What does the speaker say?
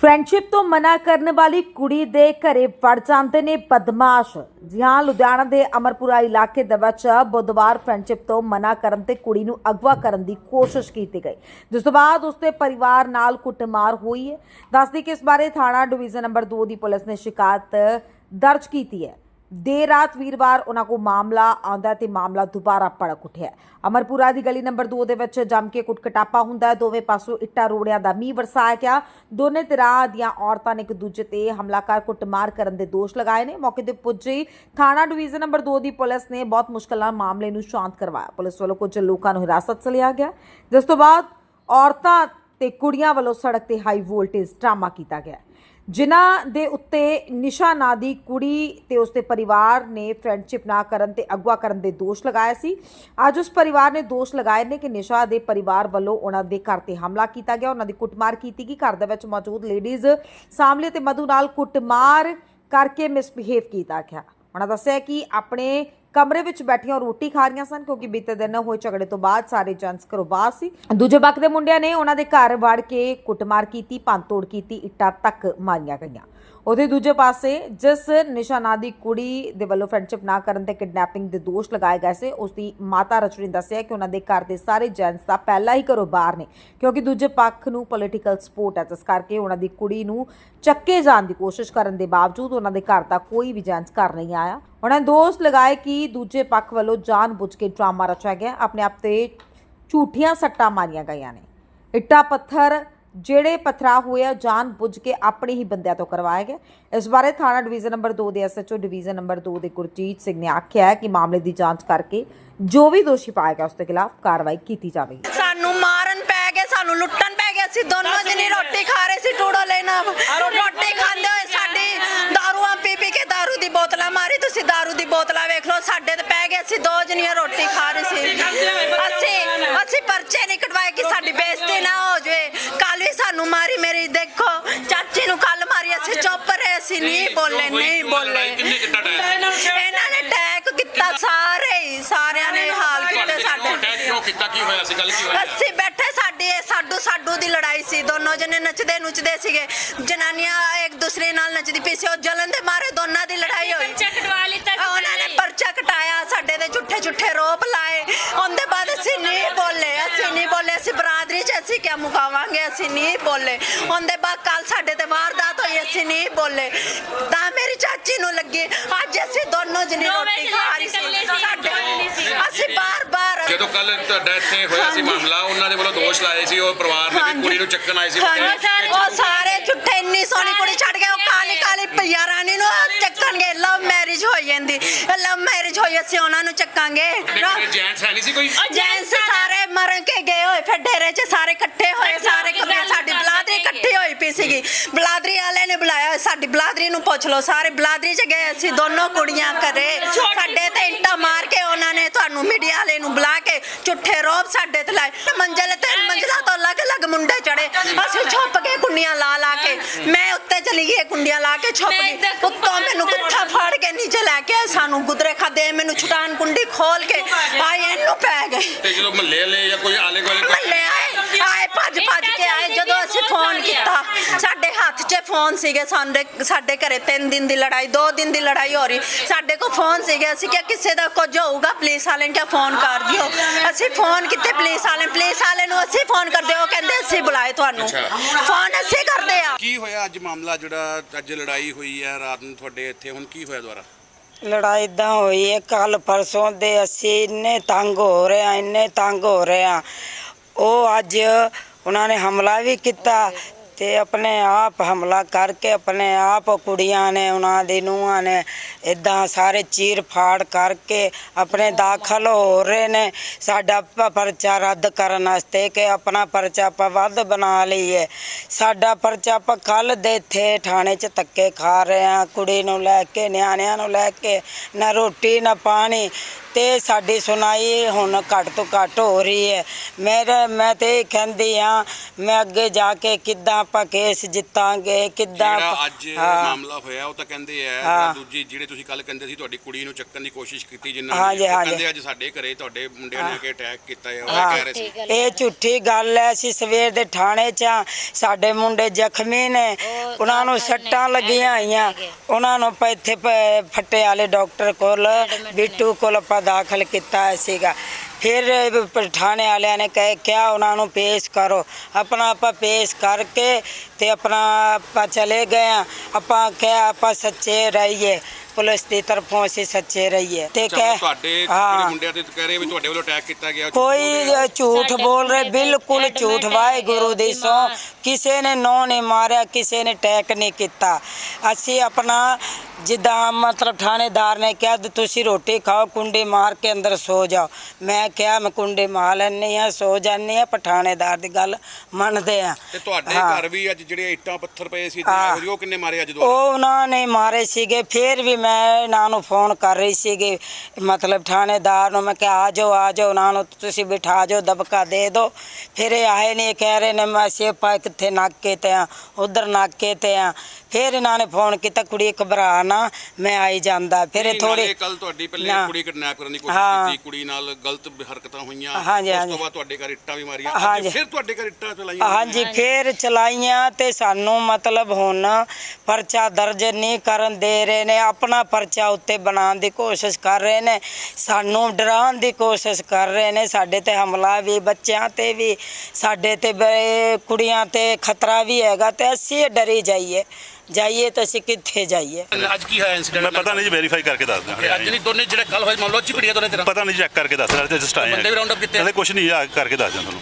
Friendship ਤੋਂ ਮਨਾ ਕਰਨ ਵਾਲੀ ਕੁੜੀ ਦੇ ਘਰੇ ਵੜ ਜਾਂਦੇ ਨੇ ਬਦਮਾਸ਼। ਜੀ ਹਾਂ ਲੁਧਿਆਣਾ ਦੇ ਅਮਰਪੁਰਾ ਇਲਾਕੇ ਦੇ ਵਿੱਚ ਬੁੱਧਵਾਰ ਫਰੈਂਡਸ਼ਿਪ ਤੋਂ ਮਨਾ ਕਰਨ ਤੇ ਕੁੜੀ ਨੂੰ ਅਗਵਾ ਕਰਨ ਦੀ ਕੋਸ਼ਿਸ਼ ਕੀਤੀ ਗਈ। ਜਿਸ ਤੋਂ ਬਾਅਦ ਉਸਦੇ ਪਰਿਵਾਰ ਨਾਲ ਕੁੱਟਮਾਰ ਹੋਈ ਹੈ। ਦੱਸਦੀ ਕਿ ਇਸ ਬਾਰੇ ਥਾਣਾ ਡਿਵੀਜ਼ਨ ਨੰਬਰ 2 ਦੀ ਪੁਲਿਸ ਨੇ ਸ਼ਿਕਾਇਤ ਦਰਜ ਕੀਤੀ ਹੈ। ਦੇਰ ਰਾਤ ਵੀਰਵਾਰ ਉਹਨਾਂ ਕੋ ਮਾਮਲਾ ਆਉਂਦਾ ਤੇ ਮਾਮਲਾ ਦੁਬਾਰਾ ਭੜਕ ਉੱਠਿਆ ਅਮਰਪੁਰਾ ਦੀ ਗਲੀ ਨੰਬਰ 2 ਦੇ ਵਿੱਚ ਜੰਮ ਕੇ ਕੁੱਟਕਟਾਪਾ ਹੁੰਦਾ ਦੋਵੇਂ ਪਾਸੋਂ ਇੱਟਾਂ ਰੋੜਿਆਂ ਦਾ ਮੀਂਹ ਵਰਸਾਇਆ ਗਿਆ। ਦੋਨੇ ਤਰ੍ਹਾਂ ਦੀਆਂ ਔਰਤਾਂ ਨੇ ਇੱਕ ਦੂਜੇ ਤੇ ਹਮਲਾ ਕਰ ਕੁੱਟਮਾਰ ਕਰਨ ਦੇ ਦੋਸ਼ ਲਗਾਏ ਨੇ। ਮੌਕੇ ਤੇ ਪੁੱਜੀ ਥਾਣਾ ਡਿਵੀਜ਼ਨ ਨੰਬਰ 2 ਦੀ ਪੁਲਿਸ ਨੇ ਬਹੁਤ ਮੁਸ਼ਕਲ ਨਾਲ ਮਾਮਲੇ ਨੂੰ ਸ਼ਾਂਤ ਕਰਵਾਇਆ। ਪੁਲਿਸ ਵੱਲੋਂ ਕੁਝ ਲੋਕਾਂ ਨੂੰ ਹਿਰਾਸਤ 'ਚ ਲਿਆ ਗਿਆ। ਜਿਸ ਤੋਂ ਬਾਅਦ ਔਰਤਾਂ ਤੇ ਕੁੜੀਆਂ ਵੱਲੋਂ ਸੜਕ ਤੇ ਹਾਈ ਵੋਲਟੇਜ ਡਰਾਮਾ ਕੀਤਾ ਗਿਆ। ਜਿਨ੍ਹਾਂ ਦੇ ਉੱਤੇ ਨਿਸ਼ਾ ਨਾਂ ਦੀ ਕੁੜੀ ਤੇ ਉਸਦੇ ਪਰਿਵਾਰ ਨੇ ਫਰੈਂਡਸ਼ਿਪ ਨਾ ਕਰਨ ਤੇ ਅਗਵਾ ਕਰਨ ਦੇ ਦੋਸ਼ ਲਗਾਏ ਸੀ। ਅੱਜ ਉਸ ਪਰਿਵਾਰ ਨੇ ਦੋਸ਼ ਲਗਾਏ ਨੇ ਕਿ ਨਿਸ਼ਾ ਦੇ ਪਰਿਵਾਰ ਵੱਲੋਂ ਉਹਨਾਂ ਦੇ ਘਰ ਤੇ ਹਮਲਾ ਕੀਤਾ ਗਿਆ। ਉਹਨਾਂ ਦੀ ਕੁੱਟਮਾਰ ਕੀਤੀ ਗਈ। ਘਰ ਦੇ ਵਿੱਚ ਮੌਜੂਦ ਲੇਡੀਜ਼ ਸਾਹਮਣੇ ਤੇ ਮਧੂ ਨਾਲ ਕੁੱਟਮਾਰ ਕਰਕੇ ਮਿਸਬਿਹੇਵ ਕੀਤਾ ਗਿਆ। ਉਹਨਾਂ ਦੱਸਿਆ ਕਿ ਆਪਣੇ ਕਮਰੇ ਵਿੱਚ ਬੈਠੀਆਂ ਰੋਟੀ ਖਾ ਰਹੀਆਂ ਸਨ ਕਿਉਂਕਿ ਬੀਤੇ ਦਿਨ ਹੋਏ ਝਗੜੇ ਤੋਂ ਬਾਅਦ ਸਾਰੇ ਜੰਸ ਘਰੋਂ ਬਾਹਰ ਸੀ। ਦੂਜੇ ਪੱਖ ਦੇ ਮੁੰਡਿਆਂ ਨੇ ਉਹਨਾਂ ਦੇ ਘਰ ਵੜ ਕੇ ਕੁੱਟਮਾਰ ਕੀਤੀ ਭੰਨਤੋੜ ਕੀਤੀ, ਇੱਟਾਂ ਤੱਕ ਮਾਰੀਆਂ ਗਈਆਂ। ਉਹਦੇ ਦੂਜੇ ਪਾਸੇ ਜਿਸ ਨਿਸ਼ਾਨਾ ਦੀ ਕੁੜੀ ਦੇ ਵੱਲੋਂ ਫਰੈਂਡਸ਼ਿਪ ਨਾ ਕਰਨ ਤੇ ਕਿਡਨੈਪਿੰਗ ਦੇ ਦੋਸ਼ ਲਗਾਏ ਗਏ ਸੀ, ਉਸ ਦੀ ਮਾਤਾ ਰਚਨੀ ਨੇ ਦੱਸਿਆ ਕਿ ਉਹਨਾਂ ਦੇ ਘਰ ਦੇ ਸਾਰੇ ਜੈਂਟਸ ਦਾ ਪਹਿਲਾਂ ਹੀ ਘਰੋਂ ਬਾਹਰ ਨੇ, ਕਿਉਂਕਿ ਦੂਜੇ ਪੱਖ ਨੂੰ ਪੋਲੀਟੀਕਲ ਸਪੋਰਟ ਹੈ, ਜਿਸ ਕਰਕੇ ਉਹਨਾਂ ਦੀ ਕੁੜੀ ਨੂੰ ਚੱਕੇ ਜਾਣ ਦੀ ਕੋਸ਼ਿਸ਼ ਕਰਨ ਦੇ ਬਾਵਜੂਦ ਉਹਨਾਂ ਦੇ ਘਰ ਦਾ ਕੋਈ ਵੀ ਜੈਂਟਸ ਘਰ ਨਹੀਂ ਆਇਆ। ਉਹਨਾਂ ਨੇ ਦੋਸ਼ ਲਗਾਏ ਕਿ ਦੂਜੇ ਪੱਖ ਵੱਲੋਂ ਜਾਣਬੁੱਝ ਕੇ ਡਰਾਮਾ ਰਚਿਆ ਗਿਆ, ਆਪਣੇ ਆਪ ਤੇ ਝੂਠੀਆਂ ਸੱਟਾਂ ਮਾਰੀਆਂ ਗਈਆਂ ਨੇ। ਇੱਟਾਂ, ਪੱਥਰ ਜਿਹੜੇ ਪਥਰਾ ਹੋਏ ਆ ਜਾਣ ਬੁੱਝ ਕੇ ਆਪਣੇ ਹੀ ਬੰਦਿਆਂ ਤੋਂ ਕਰਵਾਇਆ ਗਿਆ ਇਸ ਬਾਰੇ ਥਾਣਾ ਡਿਵੀਜ਼ਨ ਨੰਬਰ 2 ਦੇ ਐਸਐਚਓ ਡਿਵੀਜ਼ਨ ਨੰਬਰ 2 ਦੇ ਗੁਰਜੀਤ ਸਿੰਘ ਨੇ ਆਖਿਆ ਹੈ ਕਿ ਮਾਮਲੇ ਦੀ ਜਾਂਚ ਕਰਕੇ ਜੋ ਵੀ ਦੋਸ਼ੀ ਪਾਇਆ ਗਿਆ ਉਸ ਦੇ ਖਿਲਾਫ ਕਾਰਵਾਈ ਕੀਤੀ ਜਾਵੇਗੀ। ਸਾਨੂੰ ਮਾਰਨ ਪੈ ਗਏ ਸਾਨੂੰ ਲੁੱਟਣ ਪੈ ਗਏ। ਅਸੀਂ ਦੋਨੋਂ ਜਣੇ ਰੋਟੀ ਖਾ ਰਹੇ ਸੀ ਟੂੜੋ ਲੈਣਾ। ਰੋਟੀ ਖਾਂਦੇ ਹੋਏ ਸਾਡੀ ਦਾਰੂਆਂ ਪੀ ਪੀ ਕੇ ਦਾਰੂ ਦੀ ਬੋਤਲਾਂ ਮਾਰੀ। ਤੁਸੀਂ ਦਾਰੂ ਦੀ ਬੋਤਲਾਂ ਵੇਖ ਲਓ ਸਾਡੇ ਤੇ ਪੈ ਗਏ। ਅਸੀਂ ਦੋ ਜਣੀਆਂ ਰੋਟੀ ਖਾ ਰਹੇ ਸੀ। ਅਸੀਂ ਅਸੀਂ ਪਰਚੇ ਨਹੀਂ ਕਟਵਾਏ ਕਿ ਸਾਡੀ ਬੇਇੱਜ਼ਤੀ ਨਾ ਹੋ ਜਾਵੇ। ਬੋਲੇ ਨਹੀਂ ਬੋਲੇ। ਕਿੰਨੇ ਇਹਨਾਂ ਨੇ ਅਟੈਕ ਕੀਤਾ ਸਾਰੇ ਹੀ ਸਾਰਿਆਂ ਨੇ ਹਾਲ ਕੀਤੇ ਸਾਡੇ। ਅਟੈਕ ਕਿਉਂ ਕੀਤਾ? ਕੀ ਹੋਇਆ ਸੀ? ਗੱਲ ਕੀ ਹੋਈ? ਅਸੀਂ ਬੈਠੇ ਸਾਡੀ ਸਾਡੂ ਸਾਡੂ ਦੀ ਲੜਾਈ ਸੀ। ਦੋਨੋਂ ਜਣੇ ਨੱਚਦੇ ਨੁੱਚਦੇ ਸੀਗੇ। ਜਨਾਨੀਆਂ ਇੱਕ ਦੂਸਰੇ ਨਾਲ ਨੱਚਦੀ ਪਈ ਸੀ। ਉਹ ਜਲਨ ਦੇ ਮਾਰੇ ਦੋਨਾਂ ਦੀ ਲੜਾਈ ਹੋਈ। ਪਰਚਾ ਕਟਵਾ ਲਿੱਤਾ ਸੀ ਉਹਨਾਂ ਨੇ ਪਰਚਾ ਕਟਾਇਆ ਸਾਡੇ ਤੇ ਝੁੱਠੇ ਝੁੱਠੇ ਰੋਪ ਲਾਏ। ਉਹਦੇ ਬਾਅਦ ਅਸੀਂ ਨਹੀਂ ਬੋਲੇ ਅਸੀਂ ਨਹੀਂ ਬੋਲੇ ਅਸੀਂ ਅਸੀਂ ਕਿਆ ਮੁਕਾਵਾਂਗੇ? ਅਸੀਂ ਨਹੀਂ ਬੋਲੇ। ਉਹਦੇ ਬਾਅਦ ਕੱਲ ਸਾਡੇ ਤੇ ਵਾਰਦਾਤ ਹੋਈ ਅਸੀਂ ਨਹੀਂ ਬੋਲੇ। ਤਾਂ ਮੇਰੀ ਚਾਚੀ ਨੂੰ ਲੱਗੀ। ਅੱਜ ਅਸੀਂ ਦੋਨੋਂ ਜਣੇ ਰੋਟੀ ਖਾ ਰਹੀ ਸੀ। ਸਾਡੇ। ਅਸੀਂ ਬਾਰ ਬਾਰ ਜਦੋਂ ਕੱਲ ਤੁਹਾਡਾ ਇੱਥੇ ਹੋਇਆ ਸੀ ਮਾਮਲਾ ਉਹਨਾਂ ਦੇ ਵੱਲੋਂ ਦੋਸ਼ ਲਾਏ ਸੀ ਉਹ ਪਰਿਵਾਰ ਨੇ ਵੀ ਕੁੜੀ ਨੂੰ ਚੱਕਣ ਆਏ ਸੀ ਉਹ ਸਾਰੇ ਝੁੱਠੇ ਇੰਨੀ ਸੋਹਣੀ ਕੁੜੀ ਛੱਡ ਗਏ ਉਹ ਕਾਲੀ ਕਾਲੀ ਪਈਆ ਰਾਣੀ ਨੂੰ ਚੱਕਣਗੇ ਲਵ ਮੈਰਿਜ ਹੋ ਜਾਂਦੀ। ਲਵ ਮੈਰਿਜ ਹੋਈ ਅਸੀਂ ਉਹਨਾਂ ਨੂੰ ਚੱਕਾਂਗੇ। ਜੈਂਟਸ ਹੈ ਨਹੀਂ ਸੀ ਕੋਈ? ਜੈਂਸ ਸਾਰੇ ਮਰ ਕੇ ਗਏ ਹੋਏ ਫਿਰ ਡੇਰੇ 'ਚ ਸਾਰੇ ਇਕੱਠੇ ਹੋਏ ਸਾਰੇ ਕਮਰੇ ਸਾਡੀ ਪਈ ਸੀਗੀ। ਬਲਾਦਰੀ ਵਾਲੇ ਨੇ ਬੁਲਾਇਆ ਸਾਡੀ ਬਲਾਦਰੀ ਨੂੰ ਪੁੱਛ ਲਓ ਸਾਰੇ ਬਲਾਦਰੀ 'ਚ ਗਏ ਅਸੀਂ ਦੋਨੋਂ ਕੁੜੀਆਂ ਘਰੇ। ਸਾਡੇ ਤੇ ਇੰਟਾ ਮਾਰ ਕੇ ਉਹਨਾਂ ਨੇ ਤੁਹਾਨੂੰ ਮੀਡੀਆ ਵਾਲੇ ਨੂੰ ਬੁਲਾ ਕੇ ਝੁੱਠੇ ਰੋਪ ਸਾਡੇ ਤੇ ਲਾਏ। ਮੰਜ਼ਲ ਤੇ ਮੰਜ਼ਲਾ ਤੋਂ ਅਲੱਗ-ਅਲੱਗ ਮੁੰਡੇ ਚੜੇ ਅਸੀਂ ਛੁੱਪ ਕੇ ਕੁੰਡੀਆਂ ਲਾ ਲਾ ਕੇ। ਮੈਂ ਉੱਤੇ ਚਲੀ ਗਈ ਕੁੰਡੀਆਂ ਲਾ ਕੇ ਛੁੱਪ ਗਈ। ਉੱਤੋਂ ਮੈਨੂੰ ਕੁੱਥਾ ਫੜ ਕੇ ਨੀਚੇ ਲੈ ਕੇ ਸਾਨੂੰ। ਗੁਦਰੇ ਖਾਦੇ ਮੈਨੂੰ ਛੁਟਾਨ ਕੁੰਡੀ ਖੋਲ ਕੇ ਆਏ ਇਹਨੂੰ ਪੈ ਗਏ। ਤੇ ਜਦੋਂ ਮਹੱਲੇ ਵਾਲੇ ਜਾਂ ਕੋਈ ਆਲੇ ਕੋਲੇ ਮੱਲੇ ਆਏ ਭੱਜ ਭੱਜ ਕੇ ਆਏ ਜਦੋਂ ਅਸੀਂ ਫੋਨ ਕੀਤਾ ਸਾਡੇ ਹੱਥ 'ਚ ਫੋਨ ਸੀਗੇ ਸਾਡੇ ਸਾਡੇ ਘਰੇ 3 ਦਿਨ ਦੀ ਲੜਾਈ 2 ਦਿਨ ਦੀ ਲੜਾਈ ਹੋ ਰਹੀ। ਸਾਡੇ ਕੋਲ ਫੋਨ ਸੀਗੇ ਅਸੀਂ ਕਿਹਾ ਕਿਸੇ ਦਾ ਕੁਝ ਹੋਊਗਾ ਪੁਲਿਸ ਵਾਲੇ ਨੂੰ ਫੋਨ ਕਰ ਦਿਓ। ਅਸੀਂ ਫੋਨ ਕੀਤੇ ਪੁਲਿਸ ਵਾਲੇ ਪੁਲਿਸ ਵਾਲੇ ਨੂੰ ਅਸੀਂ ਫੋਨ ਕਰਦੇ ਉਹ ਕਹਿੰਦੇ ਅਸੀਂ ਬੁਲਾਏ ਤੁਹਾਨੂੰ। ਫੋਨ ਅਸੀਂ ਕਰਦੇ ਆ। ਕੀ ਹੋਇਆ ਅੱਜ ਮਾਮਲਾ ਜਿਹੜਾ ਅੱਜ ਲੜਾਈ ਹੋਈ ਹੈ ਰਾਤ ਨੂੰ ਤੁਹਾਡੇ ਇੱਥੇ ਹੁਣ ਕੀ ਹੋਇਆ ਦੁਬਾਰਾ? ਲੜਾਈ ਇਦਾਂ ਹੋਈ ਹੈ ਕੱਲ ਪਰਸੋਂ ਦੇ ਅਸੀਂ ਇੰਨੇ ਤੰਗ ਹੋ ਰਹੇ ਆ ਇੰਨੇ ਤੰਗ ਹੋ ਰਹੇ ਆ ਉਹ ਅੱਜ ਉਹਨਾਂ ਨੇ ਹਮਲਾ ਵੀ ਕੀਤਾ ਤੇ ਆਪਣੇ ਆਪ ਹਮਲਾ ਕਰਕੇ ਆਪਣੇ ਆਪ ਕੁੜੀਆਂ ਨੇ, ਉਹਨਾਂ ਦੀ ਨੂੰਹਾਂ ਨੇ ਇਦਾਂ ਸਾਰੇ ਚੀਰ ਫਾੜ ਕਰਕੇ ਆਪਣੇ ਦਾਖਲ ਹੋ ਰਹੇ ਨੇ। ਸਾਡਾ ਪਰਚਾ ਰੱਦ ਕਰਨ ਵਾਸਤੇ ਕਿ ਆਪਣਾ ਪਰਚਾ ਆਪਾਂ ਵੱਧ ਬਣਾ ਲਈਏ। ਸਾਡਾ ਪਰਚਾ ਆਪਾਂ ਕੱਲ ਦੇ ਇੱਥੇ ਥਾਣੇ 'ਚ ਧੱਕੇ ਖਾ ਰਹੇ ਆ ਕੁੜੀ ਨੂੰ ਲੈ ਕੇ, ਨਿਆਣਿਆਂ ਨੂੰ ਲੈ ਕੇ, ਨਾ ਰੋਟੀ, ਨਾ ਪਾਣੀ। ਤੇ ਸਾਡੀ ਸੁਣਾਈ ਹੁਣ ਘੱਟ ਤੋਂ ਘੱਟ ਹੋ ਰਹੀ ਹੈ ਮੇਰੇ ਮੈਂ ਤੇ ਇਹ ਕਹਿੰਦੀ ਆ ਮੈਂ ਅੱਗੇ ਜਾ ਕੇ ਕਿੱਦਾਂ ਆਪਾਂ ਕੇਸ ਜਿੱਤਾਂਗੇ ਕਿੱਦਾਂ ਜਿਹੜਾ ਅੱਜ ਹਾਂ। ਮਾਮਲਾ ਹੋਇਆ ਉਹ ਤਾਂ ਕਹਿੰਦੇ ਆ ਹਾਂ। ਦੂਜੀ ਜਿਹੜੇ ਤੁਸੀਂ ਕੱਲ ਕਹਿੰਦੇ ਸੀ ਤੁਹਾਡੀ ਕੁੜੀ ਨੂੰ ਚੱਕਣ ਦੀ ਕੋਸ਼ਿਸ਼ ਕੀਤੀ ਹਾਂਜੀ, ਉਹ ਹਾਂਜੀ। ਕਹਿੰਦੇ ਅੱਜ ਸਾਡੇ ਘਰੇ ਤੁਹਾਡੇ ਮੁੰਡਿਆਂ ਨੇ ਆ ਕੇ ਅਟੈਕ ਕੀਤਾ ਹੈ ਉਹ। ਕਹਿ ਰਹੇ ਸੀ ਇਹ ਝੂਠੀ ਗੱਲ ਹੈ ਅਸੀਂ ਸਵੇਰ ਦੇ ਥਾਣੇ 'ਚ ਆ ਸਾਡੇ ਮੁੰਡੇ ਜ਼ਖਮੀ ਨੇ ਉਹਨਾਂ ਨੂੰ ਸੱਟਾਂ ਲੱਗੀਆਂ ਹੋਈਆਂ ਉਹਨਾਂ ਨੂੰ ਆਪਾਂ ਇੱਥੇ ਪ- ਫੱਟੇ ਵਾਲੇ ਡਾਕਟਰ ਕੋਲ, ਬਿੱਟੂ ਕੋਲ ਆਪਾਂ ਦਾਖਲ ਕੀਤਾ ਸੀਗਾ। ਫਿਰ ਪਠਾਣੇ ਵਾਲਿਆਂ ਨੇ ਕਹੇ ਕਿਹਾ ਉਹਨਾਂ ਨੂੰ ਪੇਸ਼ ਕਰੋ। ਆਪਣਾ ਆਪਾਂ ਪੇਸ਼ ਕਰਕੇ ਤੇ ਆਪਣਾ ਆਪਾਂ ਚਲੇ ਗਏ ਆ ਆਪਾਂ ਕਿਹਾ ਆਪਾਂ ਸੱਚੇ ਰਹੀਏ। ਪੁਲਿਸ ਦੀ ਤਰਫੋਂ ਅਸੀਂ ਸੱਚੇ ਰਹੀਏ। ਤੇ ਕਹਿ ਤੁਹਾਡੇ ਜਿਹੜੇ ਹਾਂ। ਮੁੰਡਿਆਂ ਤੇ ਕਹਿ ਰਹੇ ਵੀ ਤੁਹਾਡੇ ਵੱਲੋਂ ਅਟੈਕ ਕੀਤਾ ਗਿਆ ਕੋਈ ਝੂਠ ਬੋਲ ਰਹੇ ਬਿਲਕੁਲ ਝੂਠ ਵਾਹਿਗੁਰੂ ਦੀ ਸੋ। ਕਿਸੇ ਨੇ ਨੋ ਨਹੀਂ ਮਾਰਿਆ ਕਿਸੇ ਨੇ ਟੈਕ ਨਹੀਂ ਕੀਤਾ। ਅਸੀਂ ਆਪਣਾ ਜਿੱਦਾਂ ਮਤਲਬ ਥਾਣੇਦਾਰ ਨੇ ਕਿਹਾ ਵੀ ਤੁਸੀਂ ਰੋਟੀ ਖਾਓ ਕੁੰਡੀ ਮਾਰ ਕੇ ਅੰਦਰ ਸੋ ਜਾਓ। ਮੈਂ ਕਿਹਾ ਮੈਂ ਕੁੰਡੀ ਮਾਰ ਲੈਂਦੀ ਆ ਸੋ ਜਾਂਦੀ ਆ ਥਾਣੇਦਾਰ ਦੀ ਗੱਲ ਮੰਨਦੇ ਆ ਤੇ ਤੁਹਾਡੇ ਹਾਂ। ਘਰ ਵੀ ਅੱਜ ਜਿਹੜੇ ਇੱਟਾਂ ਪੱਥਰ ਪਏ ਸੀ ਹਾਂ। ਉਹ ਕਿੰਨੇ ਮਾਰੇ ਅੱਜ ਦੁਬਾਰਾ? ਉਹ ਉਹਨਾਂ ਨੇ ਮਾਰੇ ਸੀਗੇ ਫਿਰ ਵੀ ਮੈਂ ਇਹਨਾਂ ਨੂੰ ਫੋਨ ਕਰ ਰਹੀ ਸੀਗੀ। ਮਤਲਬ ਥਾਣੇਦਾਰ ਨੂੰ ਮੈਂ ਕਿਹਾ ਆ ਜਾਓ ਆ ਜਾਓ ਉਹਨਾਂ ਨੂੰ ਤੁਸੀਂ ਬਿਠਾ ਜਾਓ ਦਬਕਾ ਦੇ ਦਿਓ। ਫਿਰ ਇਹ ਆਏ ਨਹੀਂ ਇਹ ਕਹਿ ਰਹੇ ਨੇ ਮੈਂ ਸੇਪਾ ਕਿੱਥੇ ਨਾਕੇ ਤੇ ਆ ਉਧਰ ਨਾਕੇ ਤੇ ਆ ਫਿਰ ਇਹਨਾਂ ਨੇ ਫੋਨ ਕੀਤਾ ਕੁੜੀ ਘਬਰਾ ਨਾ ਮੈਂ ਆਈ ਜਾਂਦਾ ਫਿਰ ਇਹ ਥੋੜੀ ਕੱਲ ਤੁਹਾਡੀ ਪਹਿਲੇ ਨਾ। ਕੁੜੀ ਕਿਡਨੈਪ ਕਰਨ ਦੀ ਕੋਸ਼ਿਸ਼ ਹਾਂ। ਕੀਤੀ ਕੁੜੀ ਨਾਲ ਗਲਤ ਹਰਕਤਾਂ ਹੋਈਆਂ ਹਾਂਜੀ, ਉਸ ਹਾਂਜੀ। ਤੋਂ ਬਾਅਦ ਤੁਹਾਡੇ ਘਰ ਇੱਟਾਂ ਵੀ ਮਾਰੀਆਂ ਹਾਂਜੀ। ਫਿਰ ਤੁਹਾਡੇ ਘਰ ਇੱਟਾਂ ਚਲਾਈਆਂ ਹਾਂਜੀ ਫਿਰ ਚਲਾਈਆਂ ਤੇ ਸਾਨੂੰ ਮਤਲਬ ਹੁਣ ਪਰਚਾ ਦਰਜ ਨਹੀਂ ਕਰਨ ਦੇ ਰਹੇ ਨੇ ਆਪਣਾ ਪਰਚਾ ਉੱਤੇ ਬਣਾਉਣ ਦੀ ਕੋਸ਼ਿਸ਼ ਕਰ ਰਹੇ ਨੇ ਸਾਨੂੰ ਡਰਾਉਣ ਦੀ ਕੋਸ਼ਿਸ਼ ਕਰ ਰਹੇ ਨੇ ਸਾਡੇ ਤੇ ਹਮਲਾ ਵੀ ਬੱਚਿਆਂ ਤੇ ਵੀ ਸਾਡੇ ਤੇ ਬੜੇ ਕੁੜੀਆਂ ਤੇ ਖਤਰਾ ਵੀ ਹੈਗਾ ਤੇ ਅਸੀਂ ਡਰੀ ਜਾਈਏ ਜਾਈਏ ਤਾਂ ਅਸੀਂ ਕਿੱਥੇ ਜਾਈਏ? ਅੱਜ ਕੀ ਹੋਇਆ ਇਨਸੀਡੈਂਟ ਮੈਂ ਪਤਾ ਨਹੀਂ ਜੀ ਵੈਰੀਫਾਈ ਕਰਕੇ ਦੱਸ ਦਿਆਂ ਅੱਜ ਨਹੀਂ ਦੋਨੇ ਜਿਹੜੇ ਕੱਲ ਹੋਏ ਮੰਨ ਲਓ ਚਿਪੜੀਆਂ ਦੋਨੇ ਤੇਰਾ। ਪਤਾ ਨਹੀਂ ਚੈੱਕ ਕਰਕੇ ਦੱਸ ਰਿਹਾ ਤੇ ਜਸਟ ਆਏ ਬੰਦੇ ਵੀ round up ਕੀਤੇ। ਆ? ਕਹਿੰਦੇ ਕੁਝ ਨਹੀਂ ਆ ਕਰਕੇ ਦੱਸ ਦਿਆਂ ਤੁਹਾਨੂੰ।